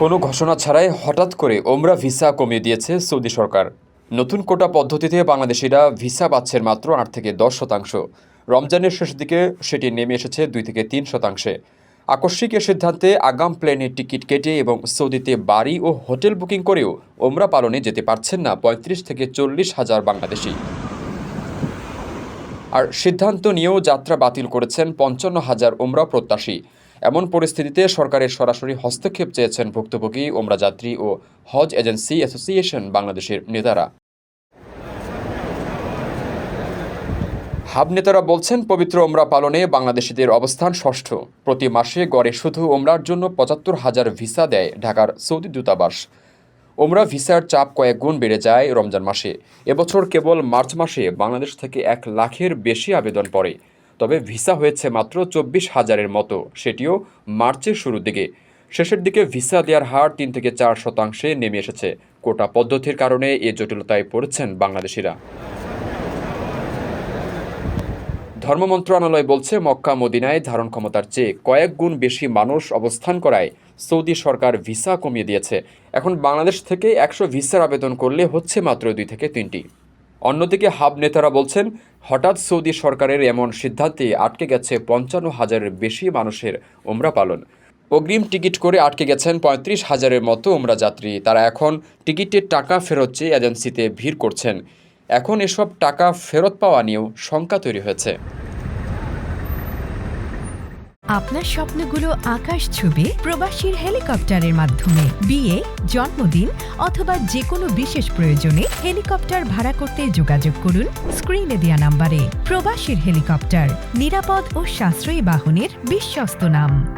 কোনো ঘোষণা ছাড়াই হঠাৎ করে ওমরা ভিসা কমিয়ে দিয়েছে সৌদি সরকার। নতুন কোটা পদ্ধতিতে বাংলাদেশিরা ভিসা পাচ্ছেন মাত্র আট থেকে দশ শতাংশ। রমজানের শেষ দিকে সেটি নেমে এসেছে দুই থেকে তিন শতাংশে। আকস্মিক এ সিদ্ধান্তে আগাম প্লেনের টিকিট কেটে এবং সৌদিতে বাড়ি ও হোটেল বুকিং করেও ওমরা পালনে যেতে পারছেন না পঁয়ত্রিশ থেকে চল্লিশ হাজার বাংলাদেশি। আর সিদ্ধান্ত নিয়েও যাত্রা বাতিল করেছেন পঞ্চান্ন হাজার ওমরা প্রত্যাশী। এমন পরিস্থিতিতে সরকারের সরাসরি হস্তক্ষেপ চেয়েছেন ভুক্তভোগী ওমরা যাত্রী ও হজ এজেন্সি অ্যাসোসিয়েশন বাংলাদেশের নেতারা। হাব নেতারা বলছেন, পবিত্র ওমরা পালনে বাংলাদেশিদের অবস্থান ষষ্ঠ। প্রতি মাসে গড়ে শুধু ওমরার জন্য পঁচাত্তর হাজার ভিসা দেয় ঢাকার সৌদি দূতাবাস। ওমরা ভিসার চাপ কয়েক গুণ বেড়ে যায় রমজান মাসে। এবছর কেবল মার্চ মাসে বাংলাদেশ থেকে এক লাখের বেশি আবেদন পড়ে। তবে ভিসা হয়েছে মাত্র চব্বিশ হাজারের মতো, সেটিও মার্চের শুরুর দিকে। শেষের দিকে ভিসা দেওয়ার হার তিন থেকে চার শতাংশে নেমে এসেছে। কোটা পদ্ধতির কারণে এ জটিলতায় পড়েছেন বাংলাদেশিরা। ধর্ম মন্ত্রণালয় বলছে, মক্কা মদিনায় ধারণ ক্ষমতার চেয়ে কয়েক গুণ বেশি মানুষ অবস্থান করায় সৌদি সরকার ভিসা কমিয়ে দিয়েছে। এখন বাংলাদেশ থেকে একশো ভিসার আবেদন করলে হচ্ছে মাত্র দুই থেকে তিনটি। অন্যদিকে হাব নেতারা বলছেন, হঠাৎ সৌদি সরকারের এমন সিদ্ধান্তে আটকে গেছে পঞ্চান্ন হাজারের বেশি মানুষের ওমরা পালন। অগ্রিম টিকিট করে আটকে গেছেন পঁয়ত্রিশ হাজারের মতো ওমরা যাত্রী। তারা এখন টিকিটের টাকা ফেরত চেয়ে এজেন্সিতে ভিড় করছেন। এখন এসব টাকা ফেরত পাওয়া নিয়েও শঙ্কা তৈরি হয়েছে। আপনার স্বপ্নগুলো আকাশ ছুবে প্রবাসীর হেলিকপ্টারের মাধ্যমে। বিয়ে, জন্মদিন অথবা যে কোনো বিশেষ প্রয়োজনে হেলিকপ্টার ভাড়া করতে যোগাযোগ করুন স্ক্রিনে দেওয়া নাম্বারে। প্রবাসীর হেলিকপ্টার, নিরাপদ ও সাশ্রয়ী বাহনের বিশ্বস্ত নাম।